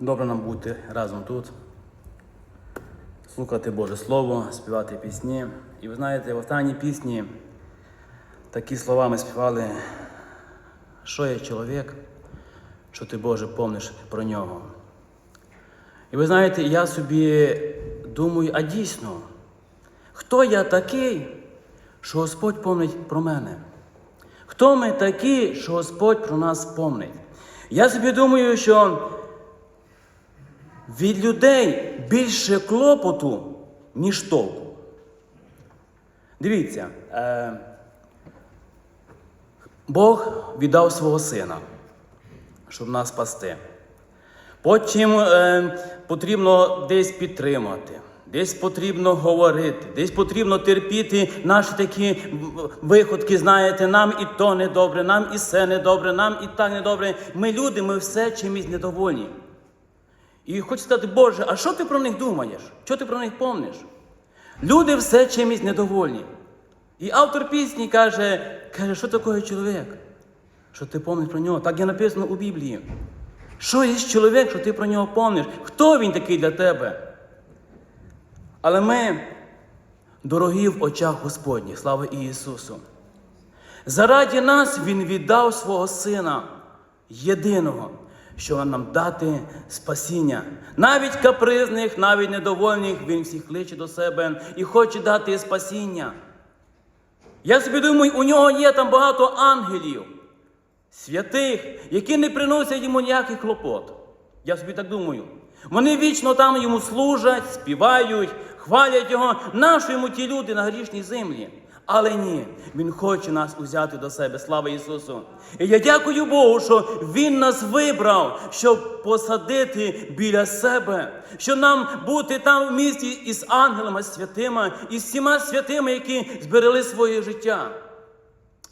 Добре нам бути разом тут, слухати Боже Слово, співати пісні. І ви знаєте, в останній пісні такі слова ми співали, що є чоловік, що ти Боже помниш про нього. І ви знаєте, я собі думаю, а дійсно, хто я такий, що Господь помнить про мене? Хто ми такі, що Господь про нас помнить? Я собі думаю, що від людей більше клопоту, ніж толку. Дивіться, е, Бог віддав свого сина, щоб нас спасти. Потім е, потрібно десь підтримати, десь потрібно говорити, десь потрібно терпіти наші такі виходки, знаєте, нам і то недобре, нам і все недобре, нам і так недобре. Ми люди, ми все чимось недовольні. І хочу сказати, Боже, а що ти про них думаєш? Що ти про них помниш? Люди все чимось недовольні. І автор пісні каже, каже, що таке чоловік? Що ти помниш про нього? Так є написано у Біблії. Що є чоловік, що ти про нього помниш? Хто він такий для тебе? Але ми дорогі в очах Господніх, слава Ісусу. Заради нас Він віддав свого Сина єдиного, щоб нам дати спасіння. Навіть капризних, навіть недовольних, Він всіх кличе до себе і хоче дати спасіння. Я собі думаю, у нього є там багато ангелів, святих, які не приносять йому ніяких клопот. Я собі так думаю. Вони вічно там йому служать, співають, хвалять його, нащо йому ті люди на грішній землі. Але ні, Він хоче нас узяти до себе. Слава Ісусу! І я дякую Богу, що Він нас вибрав, щоб посадити біля себе, щоб нам бути там в місті із ангелами святими, із всіма святими, які зберегли своє життя.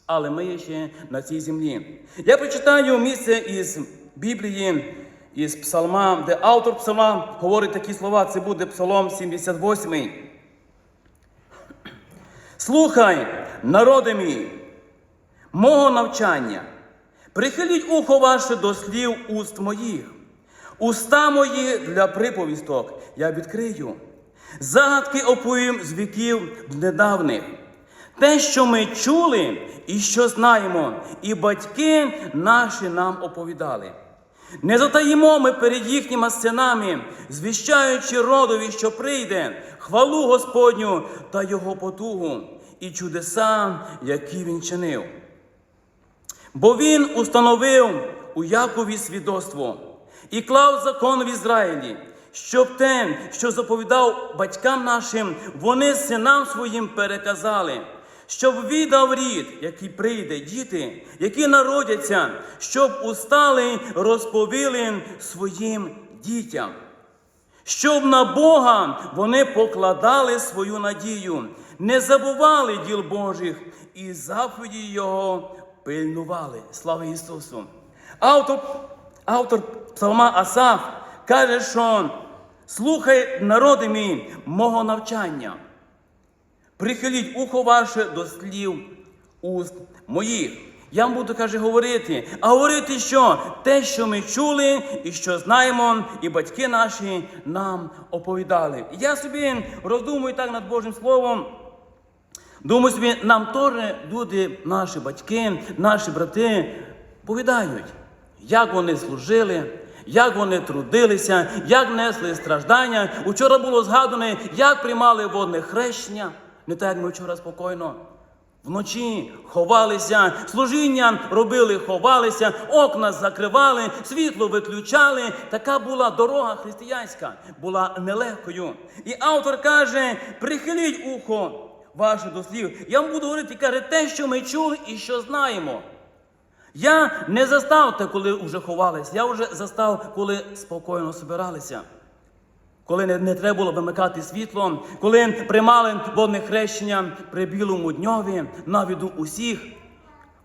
Але ми є ще на цій землі. Я прочитаю місце із Біблії, із Псалма, де автор Псалма говорить такі слова. Це буде Псалом 78. Слухай, народи мій, мого навчання, прихиліть ухо ваше до слів уст моїх, уста мої для приповісток я відкрию, загадки оповім з віків недавних. Те, що ми чули і що знаємо, і батьки наші нам оповідали. Не затаїмо ми перед їхніми синами, звіщаючи родові, що прийде, хвалу Господню та Його потугу і чудеса, які він чинив. Бо він установив у Якові свідоцтво і клав закон в Ізраїлі, щоб те, що заповідав батькам нашим, вони синам своїм переказали, щоб віддав рід, який прийде, діти, які народяться, щоб устали, розповіли своїм дітям. Щоб на Бога вони покладали свою надію, не забували діл Божих і заповіді Його пильнували. Слава Ісусу! Автор, автор Псалма Асаф каже, що слухай, народи мій, мого навчання. Прихиліть ухо ваше до слів уст моїх. Я вам буду, каже, говорити. А говорити що? Те, що ми чули і що знаємо, і батьки наші нам оповідали. І я собі роздумую так над Божим Словом. Думаю собі, нам теж люди, наші батьки, наші брати повідають, як вони служили, як вони трудилися, як несли страждання. Учора було згадано, як приймали водне хрещення, не так, як ми вчора спокійно. Вночі ховалися, служіння робили, ховалися, окна закривали, світло виключали. Така була дорога християнська, була нелегкою. І автор каже: прихиліть ухо ваше до слів. Я вам буду говорити, каже, те, що ми чули і що знаємо. Я не застав те, коли вже ховалися, я вже застав, коли спокійно збиралися. Коли не, не треба було вимикати світло, коли приймали водне хрещення при білому дньові на віду усіх.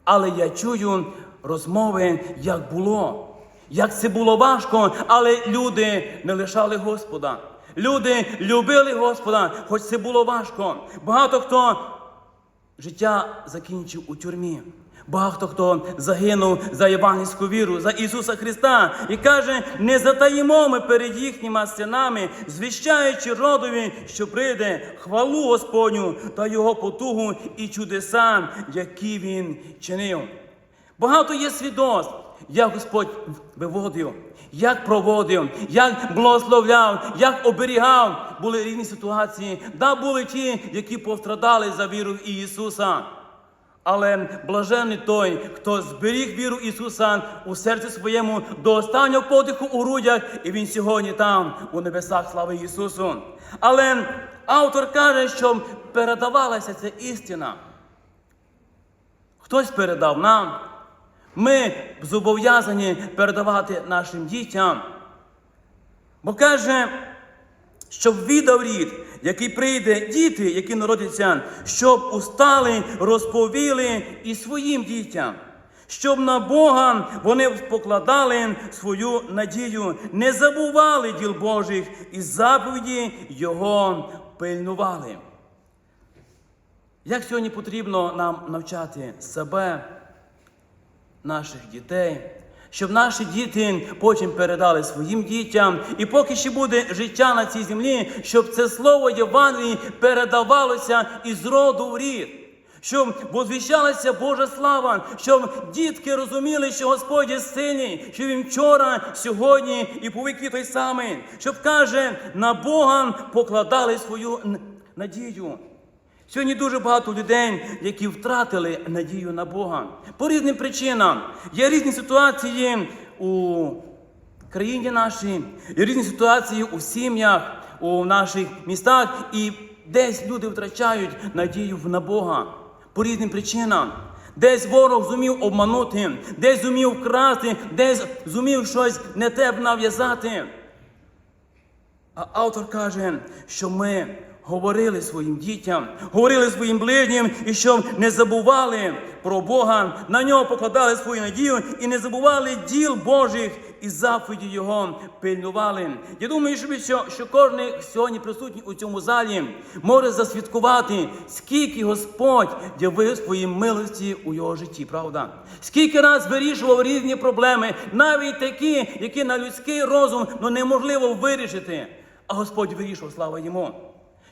Але я чую розмови, як було, як це було важко, але люди не лишали Господа. Люди любили Господа, хоч це було важко. Багато хто життя закінчив у тюрмі. Багато хто загинув за євангельську віру, за Ісуса Христа, і каже, не затаїмо ми перед їхніми синами, звіщаючи родові, що прийде хвалу Господню та Його потугу і чудеса, які Він чинив. Багато є свідоцтв, як Господь виводив, як проводив, як благословляв, як оберігав. Були різні ситуації, да були ті, які пострадали за віру в Ісуса. Але блажений той, хто зберіг віру Ісуса у серці своєму до останнього подиху у грудях, і Він сьогодні там, у небесах, слави Ісусу. Але автор каже, що передавалася ця істина. Хтось передав нам. Ми зобов'язані передавати нашим дітям. Бо каже, щоб віддав рід, який прийде, діти, які народяться, щоб устали, розповіли і своїм дітям, щоб на Бога вони покладали свою надію, не забували діл Божих і заповіді Його пильнували. Як сьогодні потрібно нам навчати себе, наших дітей, щоб наші діти потім передали своїм дітям, і поки ще буде життя на цій землі, щоб це слово Євангелії передавалося із роду в рід. Щоб возвіщалася Божа слава, щоб дітки розуміли, що Господь є сильний, що Він вчора, сьогодні і повіки той самий, щоб каже, на Бога покладали свою надію. Сьогодні дуже багато людей, які втратили надію на Бога. По різним причинам. Є різні ситуації у країні нашій, є різні ситуації у сім'ях, у наших містах, і десь люди втрачають надію на Бога по різним причинам. Десь ворог зумів обманути, десь зумів вкрасти, десь зумів щось не те нав'язати. А автор каже, що ми говорили своїм дітям, говорили своїм ближнім, і щоб не забували про Бога, на нього покладали свою надію і не забували діл Божих і заповіді Його пильнували. Я думаю, що, що, кожен сьогодні присутній у цьому залі може засвідкувати, скільки Господь явив свої милості у його житті, правда? Скільки раз вирішував різні проблеми, навіть такі, які на людський розум ну, неможливо вирішити. А Господь вирішував, слава йому.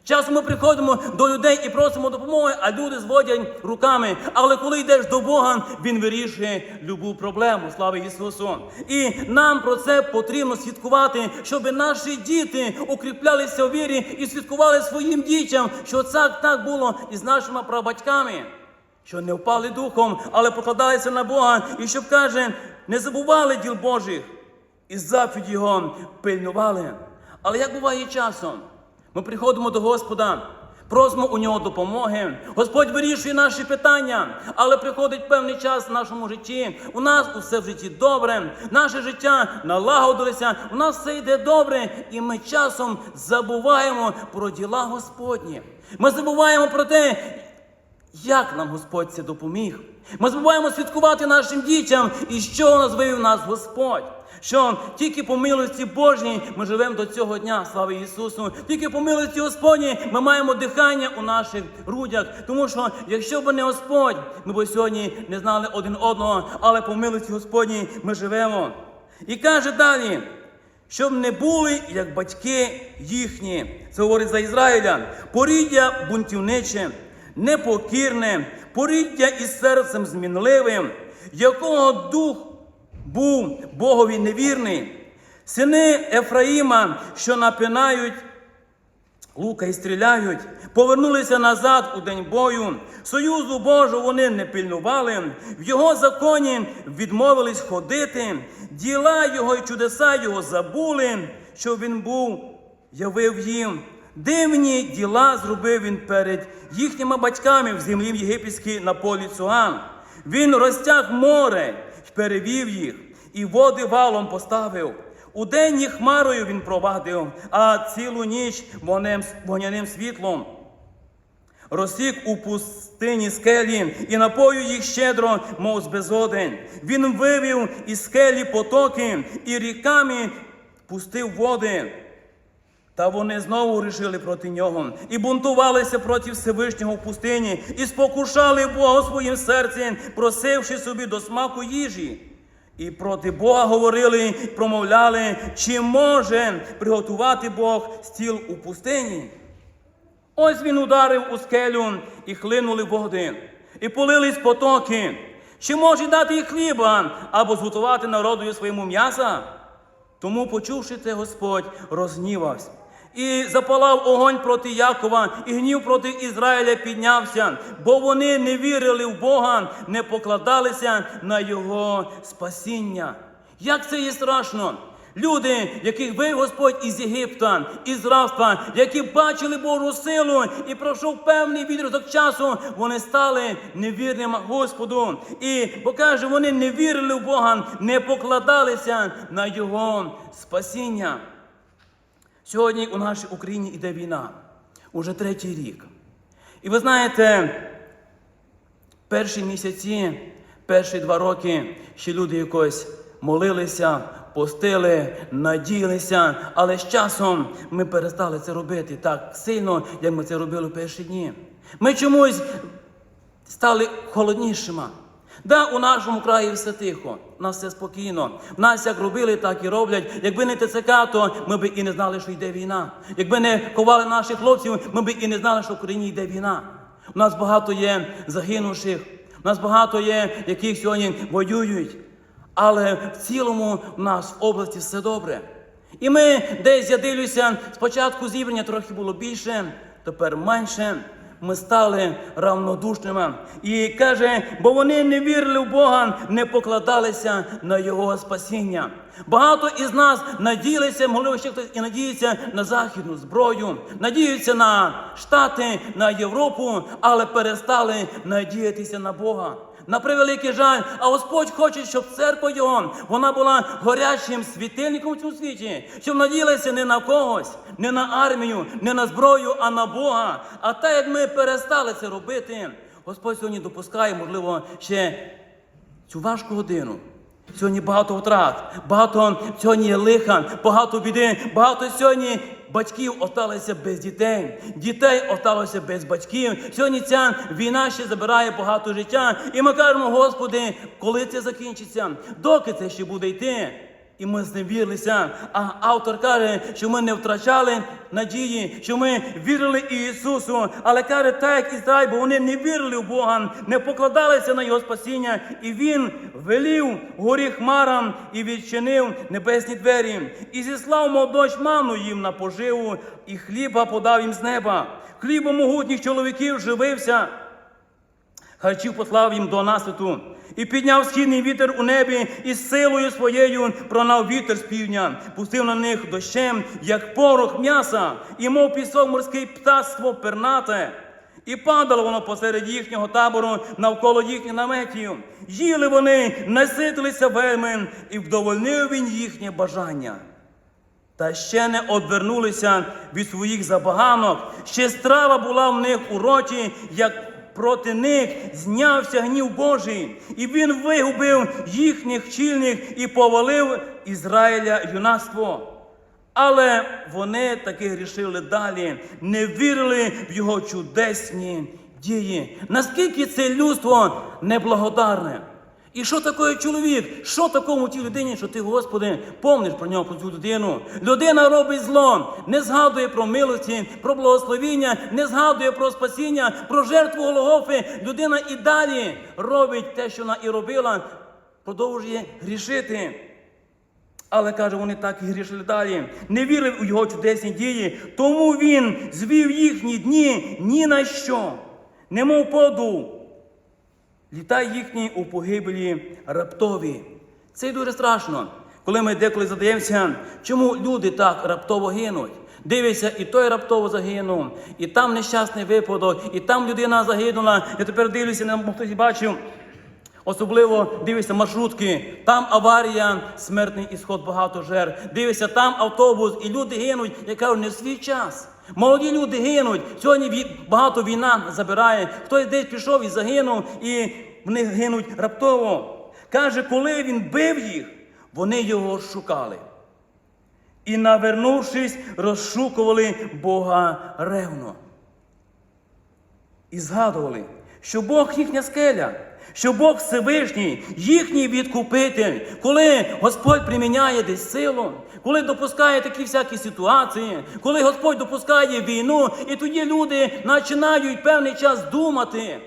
Часом ми приходимо до людей і просимо допомоги, а люди зводять руками. Але коли йдеш до Бога, Він вирішує любу проблему. Слава Ісусу! І нам про це потрібно свідкувати, щоб наші діти укріплялися у вірі і свідкували своїм дітям, що так так було і з нашими прабатьками, що не впали духом, але покладалися на Бога, і щоб каже, не забували діл Божих, і заповідь Його пильнували. Але як буває часом? Ми приходимо до Господа, просимо у нього допомоги. Господь вирішує наші питання, але приходить певний час в нашому житті. У нас усе в житті добре, наше життя налагодилося, у нас все йде добре, і ми часом забуваємо про діла Господні. Ми забуваємо про те, як нам Господь це допоміг. Ми забуваємо святкувати нашим дітям, і що нас вивів нас Господь. Що тільки по милості Божній ми живемо до цього дня, слава Ісусу. Тільки по милості Господній ми маємо дихання у наших грудях. Тому що, якщо б не Господь, ми б сьогодні не знали один одного, але по милості Господній ми живемо. І каже далі, щоб не були як батьки їхні. Це говорить за Ізраїля. Поріддя бунтівниче, непокірне, поріддя із серцем змінливим, якого дух був Богові невірний, сини Ефраїма, що напинають лука і стріляють, повернулися назад у день бою. Союзу Божого вони не пильнували, в його законі відмовились ходити, діла його і чудеса його забули, що він був, явив їм. Дивні діла зробив він перед їхніми батьками в землі єгипетській на полі Цуан. Він розтяг море й перевів їх, і води валом поставив. У день їх хмарою він провадив, а цілу ніч вогняним світлом. Розсік у пустині скелі і напою їх щедро, мов з безодень. Він вивів із скелі потоки і ріками пустив води. Та вони знову рішили проти нього і бунтувалися проти Всевишнього в пустині, і спокушали Бога своїм серці, просивши собі до смаку їжі. І проти Бога говорили, промовляли, чи може приготувати Бог стіл у пустині. Ось він ударив у скелю і хлинули води, і полились потоки. Чи може дати їй хліба або зготувати народою своєму м'яса? Тому, почувши це, Господь розгнівався. І запалав огонь проти Якова, і гнів проти Ізраїля піднявся, бо вони не вірили в Бога, не покладалися на Його спасіння. Як це є страшно? Люди, яких вивів Господь із Єгипта, із рабства, які бачили Божу силу і пройшов певний відрізок часу, вони стали невірними Господу. І бо каже, вони не вірили в Бога, не покладалися на Його спасіння. Сьогодні у нашій Україні йде війна, уже третій рік. І ви знаєте, перші місяці, перші два роки ще люди якось молилися, постили, надіялися, але з часом ми перестали це робити так сильно, як ми це робили в перші дні. Ми чомусь стали холоднішими. Да, у нашому краї все тихо, у нас все спокійно. В нас як робили, так і роблять. Якби не ТЦК, то ми б і не знали, що йде війна. Якби не ховали наших хлопців, ми б і не знали, що в Україні йде війна. У нас багато є загинувших, у нас багато є, яких сьогодні воюють. Але в цілому в нас в області все добре. І ми десь я дивлюся, спочатку зібрання трохи було більше, тепер менше. Ми стали равнодушними. І каже, бо вони не вірили в Бога, не покладалися на Його спасіння. Багато із нас надіялися, можливо, ще хтось і надіється на західну зброю, надіються на Штати, на Європу, але перестали надіятися на Бога. На превеликий жаль, а Господь хоче, щоб церква його вона була горячим світильником в цьому світі, щоб наділася не на когось, не на армію, не на зброю, а на Бога. А так як ми перестали це робити, Господь сьогодні допускає, можливо, ще цю важку годину. Сьогодні багато втрат, багато сьогодні є лиха, багато біди, багато сьогодні батьків осталося без дітей, дітей осталося без батьків. Сьогодні ця війна ще забирає багато життя. І ми кажемо, Господи, коли це закінчиться, доки це ще буде йти? І ми зневірилися. А автор каже, що ми не втрачали надії, що ми вірили Ісусу, але каже, так як Ізраїль, бо вони не вірили в Бога, не покладалися на Його спасіння, і Він велів горі хмарам і відчинив небесні двері, і зіслав мов дощ ману їм на поживу, і хліба подав їм з неба. Хлібом могутніх чоловіків живився. Харчів послав їм до насвіту, і підняв східний вітер у небі, і з силою своєю пронав вітер з півдня, пустив на них дощем, як порох м'яса, і мов пісок морський птаство пернате. І падало воно посеред їхнього табору навколо їхніх наметів. Їли вони, наситилися вельми, і вдовольнив він їхнє бажання. Та ще не одвернулися від своїх забаганок, ще страва була в них у роті, як проти них знявся гнів Божий, і він вигубив їхніх чільних і повалив Ізраїля юнацтво. Але вони таки грішили далі, не вірили в його чудесні дії. Наскільки це людство неблагодарне? І що таке чоловік? Що такому тій людині, що ти, Господи, помниш про нього про цю людину? Людина робить зло, не згадує про милості, про благословіння, не згадує про спасіння, про жертву Голгофи. Людина і далі робить те, що вона і робила, продовжує грішити. Але каже, вони так і грішили далі, не вірили у його чудесні дії, тому він звів їхні дні ні на що, немов подув. Літа їхні у погибелі раптові. Це дуже страшно, коли ми деколи задаємося, чому люди так раптово гинуть. Дивишся, і той раптово загинув, і там нещасний випадок, і там людина загинула. Я тепер дивлюся, не хтось бачив. Особливо дивишся маршрутки, там аварія, смертний ісход, багато жертв. Дивишся, там автобус, і люди гинуть, я кажу, не в свій час. Молоді люди гинуть. Сьогодні багато війна забирає. Хтось десь пішов і загинув, і вони гинуть раптово. Каже, коли він бив їх, вони його шукали. і, навернувшись, розшукували Бога ревно. І згадували, що Бог їхня скеля, що Бог Всевишній, їхній відкупитель, коли Господь приміняє десь силу, коли допускає такі всякі ситуації, коли Господь допускає війну, і тоді люди починають певний час думати.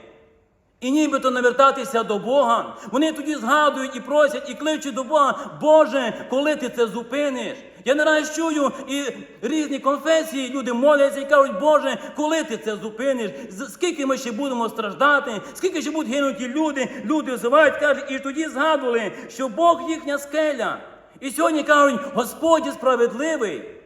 І нібито навертатися до Бога. Вони тоді згадують і просять, і кличуть до Бога, Боже, коли ти це зупиниш? Я не раз чую і різні конфесії, люди моляться і кажуть, Боже, коли ти це зупиниш? Скільки ми ще будемо страждати? Скільки ще будуть гинуті люди? Люди взивають, кажуть, і тоді згадували, що Бог їхня скеля. І сьогодні кажуть, Господь справедливий.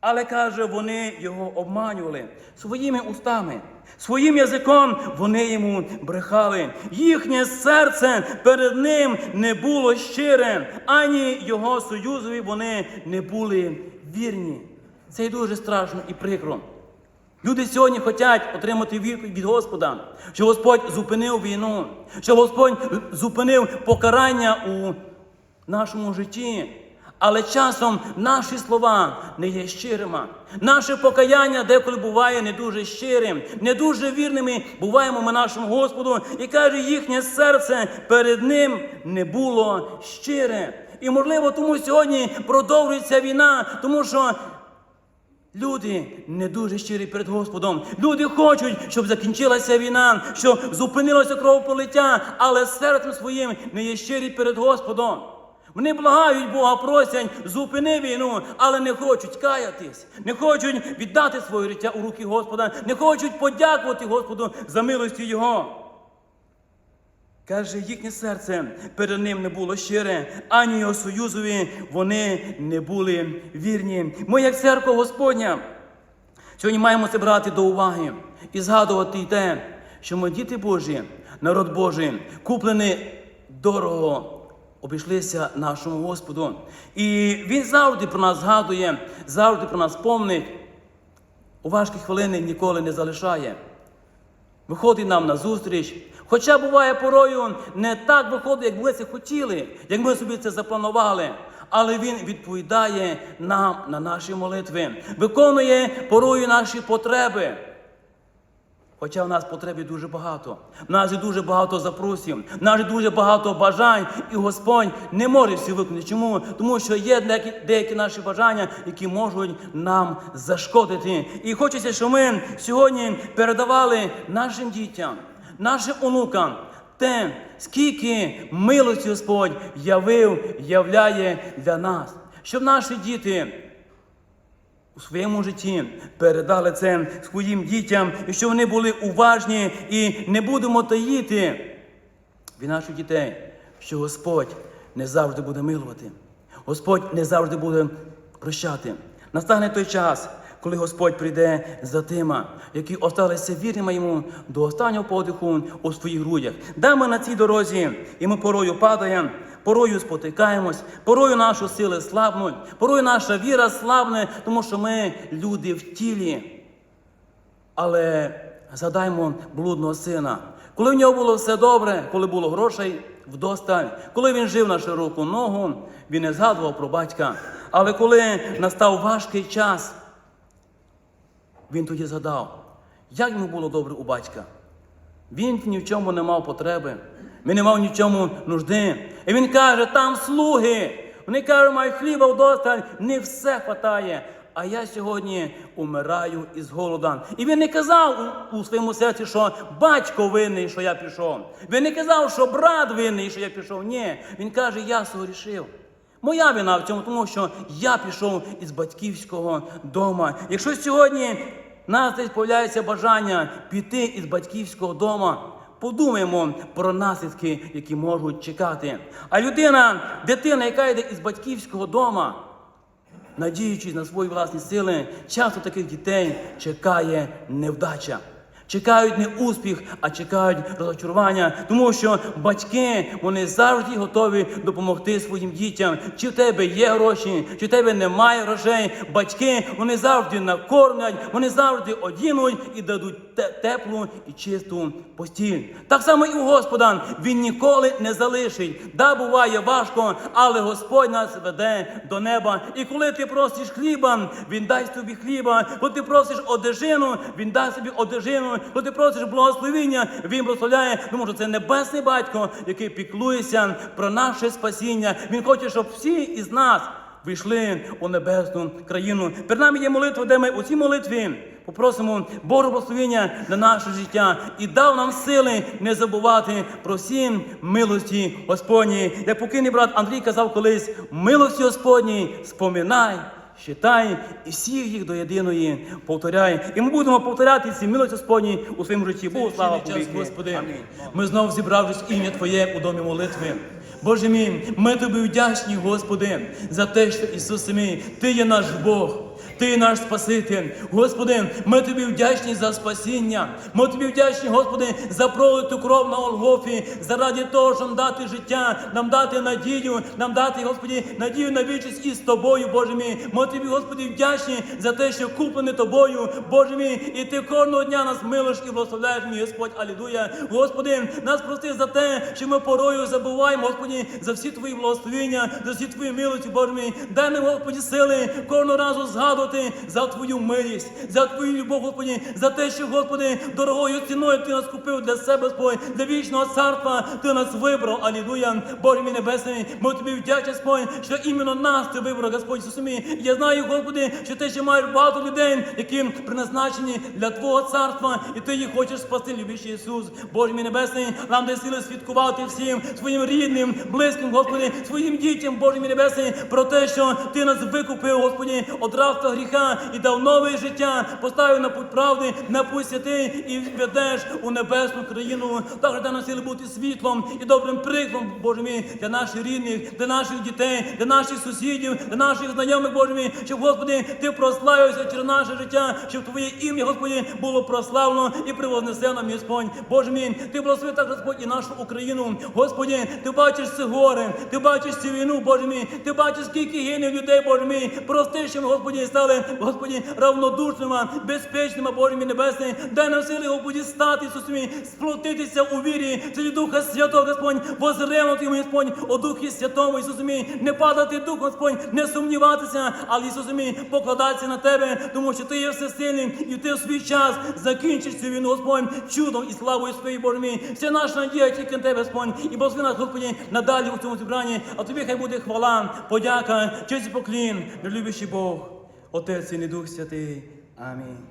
Але каже, вони його обманювали своїми устами, своїм язиком вони йому брехали. Їхнє серце перед ним не було щире, ані його союзові вони не були вірні. Це і дуже страшно і прикро. Люди сьогодні хочуть отримати відповідь від Господа, що Господь зупинив війну, що Господь зупинив покарання у нашому житті. Але часом наші слова не є щирими. Наше покаяння деколи буває не дуже щирим, не дуже вірними буваємо ми нашому Господу, і каже, їхнє серце перед ним не було щире. І можливо, тому сьогодні продовжується війна, тому що Люди не дуже щирі перед Господом. Люди хочуть, щоб закінчилася війна, щоб зупинилося кровополиття, але серцем своїм не є щирі перед Господом. Вони благають Бога, просять, зупини війну, але не хочуть каятись, не хочуть віддати своє життя у руки Господа, не хочуть подякувати Господу за милості Його. Каже, їхнє серце перед ним не було щире, ані його союзові вони не були вірні. Ми, як церква Господня, сьогодні маємо це брати до уваги і згадувати й те, що ми діти Божі, народ Божий, куплені дорого. Обійшлися нашому Господу. І Він завжди про нас згадує, завжди про нас помнить. У важкі хвилини ніколи не залишає виходить нам на зустріч. Хоча буває порою не так виходить, як ми це хотіли, як ми собі це запланували. Але він відповідає нам на наші молитви, виконує порою наші потреби. Хоча в нас потреб є дуже багато, в нас дуже багато запросів, в нас дуже багато бажань, і Господь не може всі виконати. Чому? Тому що є деякі, деякі наші бажання, які можуть нам зашкодити. І хочеться, щоб ми сьогодні передавали нашим дітям, нашим онукам те, скільки милості Господь явив, являє для нас, щоб наші діти у своєму житті передали це своїм дітям, і щоб вони були уважні і не будемо таїти від наших дітей, що Господь не завжди буде милувати, Господь не завжди буде прощати. Настане той час, коли Господь прийде за тима, які осталися вірними йому до останнього подиху у своїх грудях. Да, ми на цій дорозі, і ми порою падаємо, порою спотикаємось, порою наші сили слабнуть, порою наша віра слабне, тому що ми люди в тілі. Але згадаймо блудного сина. Коли в нього було все добре, коли було грошей вдосталь, коли він жив на широку ногу, він не згадував про батька. Але коли настав важкий час, він тоді згадав, як йому було добре у батька. Він ні в чому не мав потреби, він не мав ні в чому нужди. І він каже, там слуги. Вони кажуть, мають хліба вдосталь, не все хватає. А я сьогодні умираю із голода. І він не казав у, своєму серці, що батько винний, що я пішов. Він не казав, що брат винний, що я пішов. Ні, він каже, я согрішив. Моя вина в цьому, тому що я пішов із батьківського дому. Якщо сьогодні нас десь появляється бажання піти із батьківського дому, подумаємо про наслідки, які можуть чекати. А людина, дитина, яка йде із батьківського дому, надіючись на свої власні сили, часто таких дітей чекає невдача. Чекають не успіх, а чекають розчарування, тому що батьки вони завжди готові допомогти своїм дітям. Чи в тебе є гроші, чи в тебе немає грошей. Батьки вони завжди накормлять, вони завжди одінуть і дадуть теплу і чисту постіль. Так само і у Господа він ніколи не залишить. Да, буває важко, але Господь нас веде до неба. І коли ти просиш хліба, він дасть тобі хліба. Коли ти просиш одежину, він дасть тобі одежину. Коли ти просиш благословіння, він благословляє. Тому що це небесний батько, який піклується про наше спасіння. Він хоче, щоб всі із нас вийшли у небесну країну. Перед нами є молитва, де ми у цій молитві попросимо Божого благословення на наше життя і дав нам сили не забувати про всі милості Господні. Як покійний брат Андрій казав колись, милості Господні споминай. Считай і всіх їх до єдиної повторяй. І ми будемо повторяти ці милості Господні у своєму житті. Богу слава час. Господи. Амінь. Ми знов зібравшись ім'я Твоє у домі молитви. Боже мій, ми тобі вдячні, Господи, за те, що Ісусе мій, Ти є наш Бог. Ти наш Спаситель. Господи, ми тобі вдячні за спасіння. Ми тобі вдячні, Господи, за пролиту кров на Голгофі, заради того, щоб нам дати життя, нам дати надію, нам дати, Господи, надію на вічність із тобою, Боже мій. Ми тобі, Господи, вдячні за те, що куплений тобою, Боже мій, і ти кожного дня нас милиш і благословляєш, мій Господь. Алілуя. Господи, нас прости за те, що ми порою забуваємо, Господи, за всі твої благословення, за всі твої милості, Боже мій. Дай нам, Господи, сили кожного разу згадувати за Твою милість, за Твою любов, Господи, за те, що, Господи, дорогою ціною Ти нас купив для себе, Господь, для вічного царства Ти нас вибрав. Алілуя. Боже мій небесний, ми тобі вдячні, Господь, що іменно нас Ти вибрав, Господь Ісус мій. Я знаю, Господи, що ти ще маєш багато людей, які призначені для Твого царства, і Ти їх хочеш спасти, любящий Ісус. Боже мій небесний, нам дай сили свідкувати всім своїм рідним, близьким, Господи, своїм дітям, Боже мій небесний, про те, що Ти нас викупив, Господи, од рабства гріха і дав нове життя, поставив на путь правди, на путь святий і ведеш у небесну країну. Також дай нам сили бути світлом і добрим прикладом, Боже мій, для наших рідних, для наших дітей, для наших сусідів, для наших знайомих, Боже мій, щоб, Господи, Ти прославився через наше життя, щоб Твоє ім'я, Господи, було прославлено і привознесено, мій Господь. Боже мій, Ти благослови так, Господь, і нашу Україну. Господи, Ти бачиш це горе, Ти бачиш цю війну, Боже мій, Ти бачиш, скільки гине людей, Боже мій. Прости, що Господи, стали, Господи, равнодушними, безпечними, Боже мій Небесний. Дай нам сили, Господи, стати, Ісус сплотитися у вірі, через Духа Святого, Господь, возревнути, мій Господь, о Духі Святому, Ісус мій, не падати дух, Господь, не сумніватися, але Ісус мій, покладатися на Тебе, тому що Ти є всесильним, і Ти в свій час закінчиш цю війну, Господь, чудом і славою своєю, Боже мій. Вся наша надія тільки на Тебе, Господь, і благослови нас, Господи, надалі у цьому зібранні, а Тобі хай буде хвала, подяка, честь і поклін, любящий Бог, Отець і Дух Святий. Амінь.